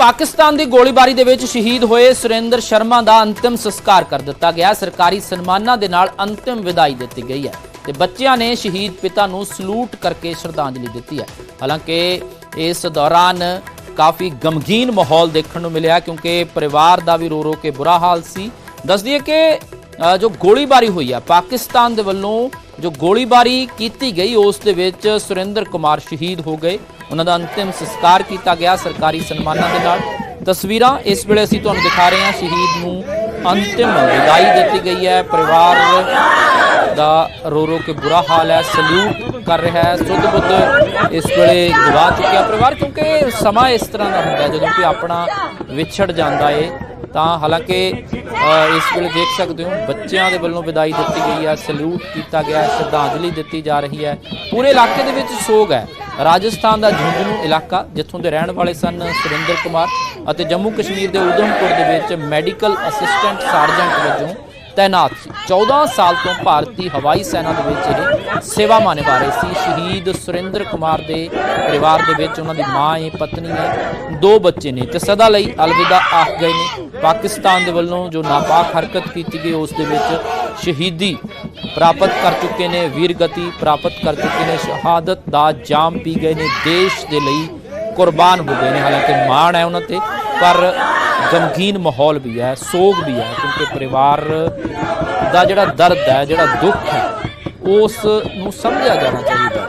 ਪਾਕਿਸਤਾਨ ਦੀ ਗੋਲੀਬਾਰੀ ਦੇ ਵਿੱਚ ਸ਼ਹੀਦ ਹੋਏ ਸੁਰਿੰਦਰ ਸ਼ਰਮਾ ਦਾ ਅੰਤਿਮ ਸੰਸਕਾਰ ਕਰ ਦਿੱਤਾ ਗਿਆ। ਸਰਕਾਰੀ ਸਨਮਾਨਾਂ ਦੇ ਨਾਲ ਅੰਤਿਮ ਵਿਦਾਈ ਦਿੱਤੀ ਗਈ ਹੈ ਤੇ ਬੱਚਿਆਂ ਨੇ ਸ਼ਹੀਦ ਪਿਤਾ ਨੂੰ ਸਲੂਟ ਕਰਕੇ ਸ਼ਰਧਾਂਜਲੀ ਦਿੱਤੀ ਹੈ। ਹਾਲਾਂਕਿ ਇਸ ਦੌਰਾਨ ਕਾਫੀ ਗਮਗੀਨ ਮਾਹੌਲ ਦੇਖਣ ਨੂੰ ਮਿਲਿਆ ਕਿਉਂਕਿ ਪਰਿਵਾਰ ਦਾ ਵੀ ਰੋ ਰੋ ਕੇ ਬੁਰਾ ਹਾਲ ਸੀ। ਦੱਸ ਦਈਏ ਕਿ ਜੋ ਗੋਲੀਬਾਰੀ ਹੋਈ ਆ, ਪਾਕਿਸਤਾਨ ਦੇ ਵੱਲੋਂ ਜੋ ਗੋਲੀਬਾਰੀ ਕੀਤੀ ਗਈ, ਉਸ ਦੇ ਵਿੱਚ ਸੁਰਿੰਦਰ ਕੁਮਾਰ ਸ਼ਹੀਦ ਹੋ ਗਏ। ਉਹਨਾਂ ਦਾ ਅੰਤਿਮ ਸੰਸਕਾਰ ਕੀਤਾ ਗਿਆ ਸਰਕਾਰੀ ਸਨਮਾਨਾਂ ਦੇ ਨਾਲ। ਤਸਵੀਰਾਂ ਇਸ ਵੇਲੇ ਅਸੀਂ ਤੁਹਾਨੂੰ ਦਿਖਾ ਰਹੇ ਹਾਂ। ਸ਼ਹੀਦ ਨੂੰ ਅੰਤਿਮ ਵਿਦਾਈ ਦਿੱਤੀ ਗਈ ਹੈ। ਪਰਿਵਾਰ ਦਾ ਰੋ ਰੋ ਕੇ ਬੁਰਾ ਹਾਲ ਹੈ, ਸਲੂਟ ਕਰ ਰਿਹਾ ਹੈ। ਸੁੱਧ ਬੁੱਧ ਇਸ ਵੇਲੇ ਗਵਾ ਚੁੱਕਿਆ। ਪਰਿਵਾਰ, ਕਿਉਂਕਿ ਸਮਾਂ ਇਸ ਤਰ੍ਹਾਂ ਦਾ ਹੁੰਦਾ ਜਦੋਂ ਕਿ ਆਪਣਾ ਵਿਛੜ ਜਾਂਦਾ ਏ। ਤਾਂ ਹਾਲਾਂਕਿ ਇਸ ਵੇਲੇ ਦੇਖ ਸਕਦੇ ਹੋ, ਬੱਚਿਆਂ ਦੇ ਵੱਲੋਂ ਵਿਦਾਈ ਦਿੱਤੀ ਗਈ ਹੈ, ਸਲੂਟ ਕੀਤਾ ਗਿਆ ਹੈ, ਸ਼ਰਧਾਂਜਲੀ ਦਿੱਤੀ ਜਾ ਰਹੀ ਹੈ। ਪੂਰੇ ਇਲਾਕੇ ਦੇ ਵਿੱਚ ਸੋਗ ਹੈ। ਰਾਜਸਥਾਨ ਦਾ ਝੁੰਝਨੂ ਇਲਾਕਾ, ਜਿੱਥੋਂ ਦੇ ਰਹਿਣ ਵਾਲੇ ਸਨ ਸੁਰਿੰਦਰ ਕੁਮਾਰ ਅਤੇ ਜੰਮੂ ਕਸ਼ਮੀਰ ਦੇ ਉਧਮਪੁਰ ਦੇ ਵਿੱਚ ਮੈਡੀਕਲ ਅਸਿਸਟੈਂਟ ਸਾਰਜੈਂਟ ਵਜੋਂ ਤਾਇਨਾਤ ਸੀ। 14 ਸਾਲ ਤੋਂ ਭਾਰਤੀ ਹਵਾਈ ਸੈਨਾ ਦੇ ਵਿੱਚ ਇਹ ਸੇਵਾ ਨਿਭਾ ਰਹੇ ਸੀ। ਸ਼ਹੀਦ ਸੁਰਿੰਦਰ ਕੁਮਾਰ ਦੇ ਪਰਿਵਾਰ ਦੇ ਵਿੱਚ ਉਹਨਾਂ ਦੀ ਮਾਂ ਹੈ ਪਤਨੀ ਹੈ ਦੋ ਬੱਚੇ ਨੇ ਤੇ ਸਦਾ ਲਈ ਅਲਵਿਦਾ ਆਖ ਗਏ ਨੇ। ਪਾਕਿਸਤਾਨ ਦੇ ਵੱਲੋਂ ਜੋ ਨਾਪਾਕ ਹਰਕਤ ਕੀਤੀ ਗਈ, ਉਸ ਦੇ ਵਿੱਚ ਸ਼ਹੀਦੀ ਪ੍ਰਾਪਤ ਕਰ ਚੁੱਕੇ ਨੇ ਵੀਰਗਤੀ ਪ੍ਰਾਪਤ ਕਰ ਚੁੱਕੇ ਨੇ, ਸ਼ਹਾਦਤ ਦਾ ਜਾਮ ਪੀ ਗਏ ਨੇ, ਦੇਸ਼ ਦੇ ਲਈ ਕੁਰਬਾਨ ਹੋ ਗਏ ਨੇ। ਹਾਲਾਂਕਿ ਮਾਣ ਹੈ ਉਹਨਾਂ ਤੇ, ਪਰ ਗਮਗੀਨ ਮਾਹੌਲ ਵੀ ਹੈ, ਸੋਗ ਵੀ ਹੈ, ਕਿਉਂਕਿ ਪਰਿਵਾਰ ਦਾ ਜਿਹੜਾ ਦਰਦ ਹੈ, ਜਿਹੜਾ ਦੁੱਖ ਹੈ, ਉਸ ਨੂੰ ਸਮਝਿਆ ਜਾਣਾ ਚਾਹੀਦਾ ਹੈ।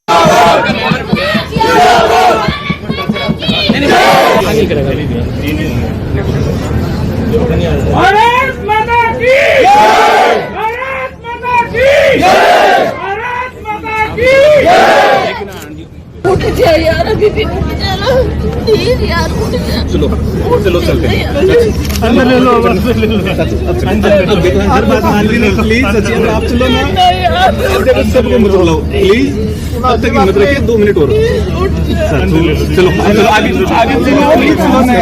उठ जा यार अभी भी उठ जा ना प्लीज यार उठ जा चलो चलो चलते हैं अंदर ले लो अंदर ले लो हर बात मान ली ना प्लीज सचिन अब आप चलो ना नहीं यार जब सबको मत बुलाओ प्लीज अब तक हिम्मत रखिए दो मिनट और उठ जा चलो चलो चलो आगे आगे चलो प्लीज चलो ना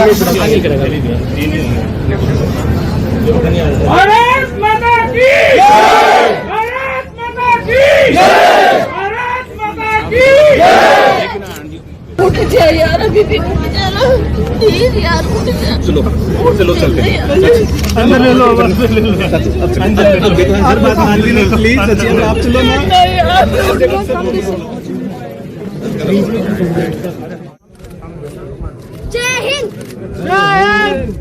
भारत यार अभी भी उठ जा ना प्लीज़ यार उठ जा चलो चलो चलते अंदर ले लो। अंदर हर बात मान ली प्लीज़ आप चलो ना। नहीं यार जय हिंद।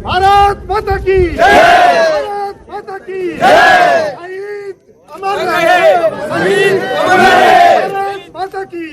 भारत माता की भारत माता की शहीद अमर रहे। शहीद अमर रहे। भारत माता की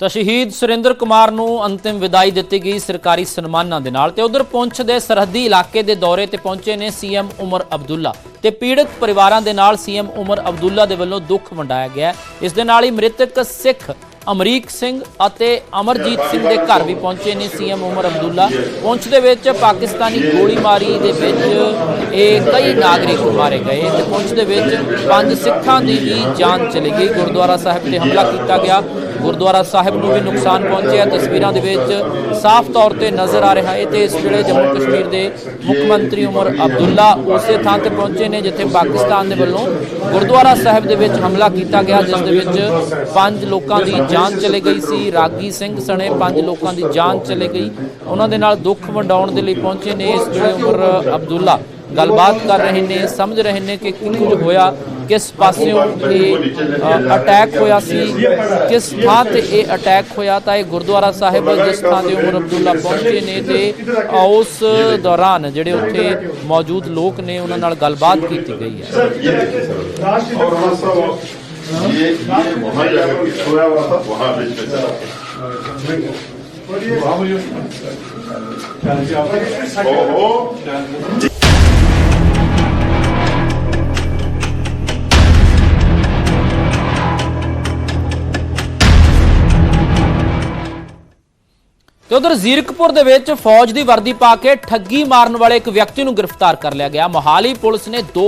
ਤਾਂ ਸ਼ਹੀਦ ਸੁਰਿੰਦਰ ਕੁਮਾਰ ਨੂੰ ਅੰਤਿਮ ਵਿਦਾਈ ਦਿੱਤੀ ਗਈ ਸਰਕਾਰੀ ਸਨਮਾਨਾਂ ਦੇ ਨਾਲ ਤੇ ਉਧਰ ਪੁੰਛ ਦੇ ਸਰਹੱਦੀ ਇਲਾਕੇ ਦੇ ਦੌਰੇ ਤੇ ਪਹੁੰਚੇ ਨੇ ਸੀਐਮ ਉਮਰ ਅਬਦੁੱਲਾ ਤੇ ਪੀੜਤ ਪਰਿਵਾਰਾਂ ਦੇ ਨਾਲ ਸੀਐਮ ਉਮਰ ਅਬਦੁੱਲਾ ਦੇ ਵੱਲੋਂ ਦੁੱਖ ਵੰਡਾਇਆ ਗਿਆ ਹੈ। ਇਸ ਦੇ ਨਾਲ ਹੀ ਮ੍ਰਿਤਕ ਸਿੱਖ ਅਮਰੀਕ ਸਿੰਘ ਅਤੇ ਅਮਰਜੀਤ ਸਿੰਘ ਦੇ ਘਰ ਵੀ ਪਹੁੰਚੇ ਨੇ ਸੀਐਮ ਉਮਰ ਅਬਦੁੱਲਾ। ਪੁੰਛ ਦੇ ਵਿੱਚ ਪਾਕਿਸਤਾਨੀ ਗੋਲੀਮਾਰੀ ਦੇ ਵਿੱਚ ਇਹ ਕਈ ਨਾਗਰਿਕ ਮਾਰੇ ਗਏ ਤੇ ਪੁੰਛ ਦੇ ਵਿੱਚ ਪੰਜ ਸਿੱਖਾਂ ਦੀ ਵੀ ਜਾਨ ਚਲੀ ਗਈ। ਗੁਰਦੁਆਰਾ ਸਾਹਿਬ ਤੇ ਹਮਲਾ ਕੀਤਾ ਗਿਆ। ਗੁਰਦੁਆਰਾ ਸਾਹਿਬ ਨੂੰ ਵੀ ਨੁਕਸਾਨ ਪਹੁੰਚਿਆ। ਤਸਵੀਰਾਂ ਦੇ ਵਿੱਚ ਸਾਫ਼ ਤੌਰ ਤੇ ਨਜ਼ਰ ਆ ਰਿਹਾ ਹੈ ਤੇ ਇਸ ਵੇਲੇ ਜੰਮੂ ਕਸ਼ਮੀਰ ਦੇ ਮੁੱਖ ਮੰਤਰੀ ਉਮਰ ਅਬਦੁੱਲਾ ਉਸੇ ਥਾਂ ਤੇ ਪਹੁੰਚੇ ਨੇ ਜਿੱਥੇ ਪਾਕਿਸਤਾਨ ਦੇ ਵੱਲੋਂ ਗੁਰਦੁਆਰਾ ਸਾਹਿਬ ਦੇ ਵਿੱਚ ਹਮਲਾ ਕੀਤਾ ਗਿਆ ਜਿਸ ਦੇ ਵਿੱਚ ਪੰਜ ਲੋਕਾਂ ਦੀ ਜਾਨ ਚਲੇ ਗਈ ਸੀ, ਰਾਗੀ ਸਿੰਘ ਸਣੇ ਪੰਜ ਲੋਕਾਂ ਦੀ ਜਾਨ ਚਲੇ ਗਈ। ਉਹਨਾਂ ਦੇ ਨਾਲ ਦੁੱਖ ਵੰਡਾਉਣ ਦੇ ਲਈ ਪਹੁੰਚੇ ਨੇ ਇਸ ਵੇਲੇ ਉਮਰ ਅਬਦੁੱਲਾ। ਗੱਲਬਾਤ ਕਰ ਰਹੇ ਨੇ, ਸਮਝ ਰਹੇ ਨੇ ਕਿ ਕੀ ਕੁਝ ਹੋਇਆ, ਕਿਸ ਪਾਸਿਓਂ ਇਹ ਅਟੈਕ ਹੋਇਆ ਸੀ, ਕਿਸ ਥਾਂ ਤੇ ਇਹ ਅਟੈਕ ਹੋਇਆ, ਤਾਂ ਇਹ ਗੁਰਦੁਆਰਾ ਸਾਹਿਬ ਜਿਸ ਥਾਂ ਤੇ ਉਮਰ ਅਬਦੁੱਲਾ ਪਹੁੰਚੇ ਨੇ ਤੇ ਉਸ ਦੌਰਾਨ ਜਿਹੜੇ ਉੱਥੇ ਮੌਜੂਦ ਲੋਕ ਨੇ, ਉਹਨਾਂ ਨਾਲ ਗੱਲਬਾਤ ਕੀਤੀ ਗਈ ਹੈ। ये ये वहाँ जाकर सोया हुआ था वहाँ बीच में चला ओहो ਤੇ ਉਧਰ ਜ਼ੀਰਕਪੁਰ ਦੇ ਵਿੱਚ ਫੌਜ ਦੀ ਵਰਦੀ ਪਾ ਕੇ ਠੱਗੀ ਮਾਰਨ ਵਾਲੇ ਇੱਕ ਵਿਅਕਤੀ ਨੂੰ ਗ੍ਰਿਫਤਾਰ ਕਰ ਲਿਆ ਗਿਆ। ਮੋਹਾਲੀ ਪੁਲਿਸ ਨੇ ਦੋ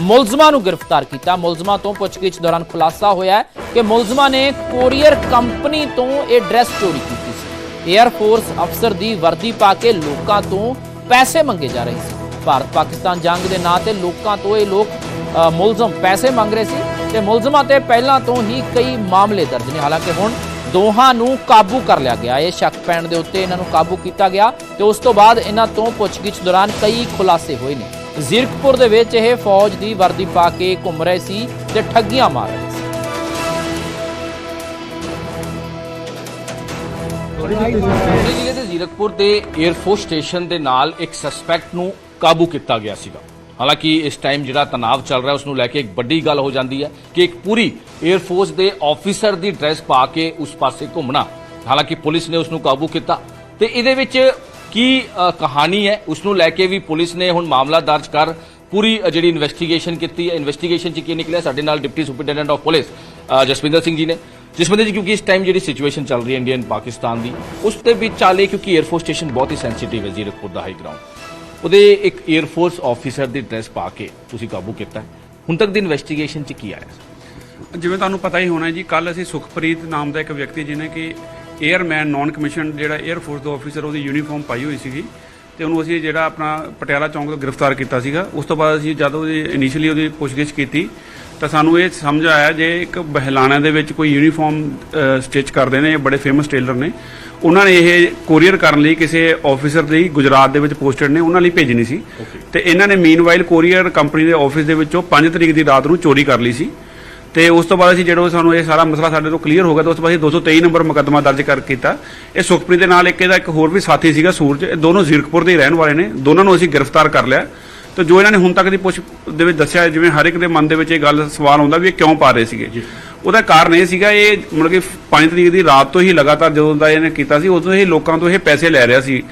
ਮੁਲਜ਼ਮਾਂ ਨੂੰ ਗ੍ਰਿਫਤਾਰ ਕੀਤਾ। ਮੁਲਜ਼ਮਾਂ ਤੋਂ ਪੁੱਛਗਿੱਛ ਦੌਰਾਨ ਖੁਲਾਸਾ ਹੋਇਆ ਕਿ ਮੁਲਜ਼ਮਾਂ ਨੇ ਕੋਰੀਅਰ ਕੰਪਨੀ ਤੋਂ ਇਹ ਡਰੈਸ ਚੋਰੀ ਕੀਤੀ ਸੀ। 에ਅਰ ਫੋਰਸ ਅਫਸਰ ਦੀ ਵਰਦੀ ਪਾ ਕੇ ਲੋਕਾਂ ਤੋਂ ਪੈਸੇ ਮੰਗੇ ਜਾ ਰਹੇ ਸੀ। ਭਾਰਤ ਪਾਕਿਸਤਾਨ ਜੰਗ ਦੇ ਨਾਂ ਤੇ ਲੋਕਾਂ ਤੋਂ ਇਹ ਲੋਕ ਮੁਲਜ਼ਮ ਪੈਸੇ ਮੰਗ ਰਹੇ ਸੀ ਤੇ ਮੁਲਜ਼ਮਾਂ ਤੇ ਪਹਿਲਾਂ ਤੋਂ ਹੀ ਕਈ ਮਾਮਲੇ ਦਰਜ ਨੇ। ਹਾਲਾਂਕਿ ਹੁਣ ਦੋਹਾਂ ਨੂੰ ਕਾਬੂ ਕਰ ਲਿਆ ਗਿਆ। ਇਹ ਸ਼ੱਕ ਪੈਣ ਦੇ ਉੱਤੇ ਇਹਨਾਂ ਨੂੰ ਕਾਬੂ ਕੀਤਾ ਗਿਆ ਤੇ ਉਸ ਤੋਂ ਬਾਅਦ ਇਹਨਾਂ ਤੋਂ ਪੁੱਛਗਿੱਛ ਦੌਰਾਨ ਕਈ ਖੁਲਾਸੇ ਹੋਏ ਨੇ। ਜ਼ੀਰਕਪੁਰ ਦੇ ਵਿੱਚ ਇਹ ਫੌਜ ਦੀ ਵਰਦੀ ਪਾ ਕੇ ਘੁੰਮ ਰਹੇ ਸੀ ਤੇ ਠੱਗੀਆਂ ਮਾਰ ਰਹੇ ਸੀ। ਜ਼ਿਲ੍ਹੇ ਦੇ ਜ਼ੀਰਕਪੁਰ ਦੇ 에ਅਰਫੋਰਸ ਸਟੇਸ਼ਨ ਦੇ ਨਾਲ ਇੱਕ ਸਸਪੈਕਟ ਨੂੰ ਕਾਬੂ ਕੀਤਾ ਗਿਆ ਸੀਗਾ। ਹਾਲਾਂਕਿ ਇਸ ਟਾਈਮ ਜਿਹੜਾ ਤਣਾਅ ਚੱਲ ਰਿਹਾ ਉਸ ਨੂੰ ਲੈ ਕੇ ਇੱਕ ਵੱਡੀ ਗੱਲ ਹੋ ਜਾਂਦੀ ਹੈ ਕਿ ਇੱਕ ਪੂਰੀ 에ਅਰਫੋਰਸ ਦੇ ਆਫੀਸਰ ਦੀ ਡਰੈਸ ਪਾ ਕੇ ਉਸ ਪਾਸੇ ਘੁੰਮਣਾ। ਹਾਲਾਂਕਿ ਪੁਲਿਸ ਨੇ ਉਸ ਨੂੰ ਕਾਬੂ ਕੀਤਾ। ਤੇ ਇਹਦੇ ਵਿੱਚ ਕੀ ਕਹਾਣੀ ਹੈ? ਉਸ ਨੂੰ ਲੈ ਕੇ ਵੀ ਪੁਲਿਸ ਨੇ ਹੁਣ ਮਾਮਲਾ ਦਰਜ ਕਰ ਪੂਰੀ ਜਿਹੜੀ ਇਨਵੈਸਟੀਗੇਸ਼ਨ ਕੀਤੀ ਹੈ। ਇਨਵੈਸਟੀਗੇਸ਼ਨ 'ਚ ਕੀ ਨਿਕਲਿਆ? ਸਾਡੇ ਨਾਲ deputy superintendent of police Jaswinder Singh ji ਨੇ। ਜਸਵਿੰਦਰ ਜੀ, ਕਿਉਂਕਿ ਇਸ ਟਾਈਮ ਜਿਹੜੀ ਸਿਚੁਏਸ਼ਨ ਚੱਲ ਰਹੀ ਹੈ ਇੰਡੀਅਨ ਪਾਕਿਸਤਾਨ ਦੀ, ਉਸ ਦੇ ਵਿੱਚ ਚਾਲੇ ਕਿਉਂਕਿ 에ਅਰਫੋਰਸ ਸਟੇਸ਼ਨ ਬਹੁਤ ਹੀ ਸੈਂਸਿਟਿਵ ਹੈ ਜ਼ੀਰਕਪੁਰ ਦਾ ਹਾਈ ਗਰਾਊਂਡ ਉਹਦੇ ਇੱਕ 에ਅਰ ਫੋਰਸ ਆਫੀਸਰ ਦੀ ਡਰੈਸ ਪਾ ਕੇ ਤੁਸੀਂ ਕਾਬੂ ਕੀਤਾ। ਹੁਣ ਤੱਕ ਦੀ ਇਨਵੈਸਟੀਗੇਸ਼ਨ 'ਚ ਕੀ ਆਇਆ? ਜਿਵੇਂ ਤੁਹਾਨੂੰ ਪਤਾ ਹੀ ਹੋਣਾ ਜੀ ਕੱਲ ਅਸੀਂ ਸੁਖਪ੍ਰੀਤ ਨਾਮ ਦਾ ਇੱਕ ਵਿਅਕਤੀ ਜਿਹਨੇ ਕਿ 에ਅਰਮੈਨ ਨਾਨ ਕਮਿਸ਼ਨ ਜਿਹੜਾ 에ਅਰ ਦਾ ਆਫੀਸਰ ਉਹਦੀ ਯੂਨੀਫਾਰਮ ਪਾਈ ਹੋਈ ਸੀਗੀ ਤੇ ਉਹਨੂੰ ਅਸੀਂ ਜਿਹੜਾ ਆਪਣਾ ਪਟਿਆਲਾ ਚੌਂਕ ਤੋਂ ਗ੍ਰਿਫਤਾਰ ਕੀਤਾ ਸੀਗਾ। ਉਸ ਤੋਂ ਬਾਅਦ ਅਸੀਂ ਜਦੋਂ ਉਹਦੀ ਇਨੀਸ਼ੀਅਲੀ ਉਹਦੀ ਪੁੱਛਗਿੱਛ ਕੀਤੀ ਤਾਂ ਸਾਨੂੰ ਇਹ ਸਮਝ ਆਇਆ ਜੇ ਇੱਕ ਬਹਿਲਾਣਾ ਦੇ ਵਿੱਚ ਕੋਈ ਯੂਨੀਫਾਰਮ ਸਟਿਚ ਕਰਦੇ ਨੇ ਇਹ ਬੜੇ ਫੇਮਸ ਟੇਲਰ ਨੇ ਉਹਨਾਂ ਨੇ ਇਹ ਕੋਰੀਅਰ ਕਰਨ ਲਈ ਕਿਸੇ ਆਫੀਸਰ ਦੀ ਗੁਜਰਾਤ ਦੇ ਵਿੱਚ ਪੋਸਟਡ ਨੇ ਉਹਨਾਂ ਲਈ ਭੇਜਣੀ ਸੀ। ਤੇ ਇਹਨਾਂ ਨੇ ਮੀਨਵਾਈਲ ਕੋਰੀਅਰ ਕੰਪਨੀ ਦੇ ਆਫਿਸ ਦੇ ਵਿੱਚੋਂ 5 ਤਰੀਕ ਦੀ ਰਾਤ ਨੂੰ ਚੋਰੀ ਕਰ ਲਈ ਸੀ। ਤੇ ਉਸ ਤੋਂ ਬਾਅਦ ਅਸੀਂ ਜਦੋਂ ਸਾਨੂੰ ਇਹ ਸਾਰਾ ਮਸਲਾ ਸਾਡੇ ਤੋਂ ਕਲੀਅਰ ਹੋ ਗਿਆ ਤਾਂ ਉਸ ਤੋਂ ਬਾਅਦ ਅਸੀਂ 223 ਨੰਬਰ ਮੁਕੱਦਮਾ ਦਰਜ ਕਰ ਕੀਤਾ। ਇਹ ਸੁਖਪ੍ਰੀਤ ਦੇ ਨਾਲ ਇੱਕ ਇਹਦਾ ਇੱਕ ਹੋਰ ਵੀ ਸਾਥੀ ਸੀਗਾ ਸੂਰਜ ਇਹ ਦੋਨੋਂ ਜ਼ੀਰਕਪੁਰ ਦੇ ਰਹਿਣ ਵਾਲੇ ਨੇ ਦੋਨਾਂ ਨੂੰ ਅਸੀਂ ਗ੍ਰਿਫਤਾਰ ਕਰ ਲਿਆ। ਤੇ ਜੋ ਇਹਨਾਂ ਨੇ ਹੁਣ ਤੱਕ ਦੀ ਪੁੱਛ ਦੇ ਵਿੱਚ ਦੱਸਿਆ ਜਿਵੇਂ ਹਰ ਇੱਕ ਦੇ ਮਨ ਦੇ ਵਿੱਚ ਇਹ ਗੱਲ ਸਵਾਲ ਆਉਂਦਾ ਵੀ ਇਹ ਕਿਉਂ ਪਾ ਰਹੇ ਸੀਗੇ? ਉਹਦਾ ਕਾਰਨ ਇਹ ਸੀਗਾ ਇਹ ਮਤਲਬ ਕਿ 5 ਤਰੀਕ ਦੀ ਰਾਤ ਤੋਂ ਹੀ ਲਗਾਤਾਰ ਜਦੋਂ ਦਾ ਇਹਨੇ ਕੀਤਾ ਸੀ ਉਦੋਂ ਇਹ ਲੋਕਾਂ ਤੋਂ ਇਹ ਪੈਸੇ ਲੈ ਰਿਹਾ ਸੀ।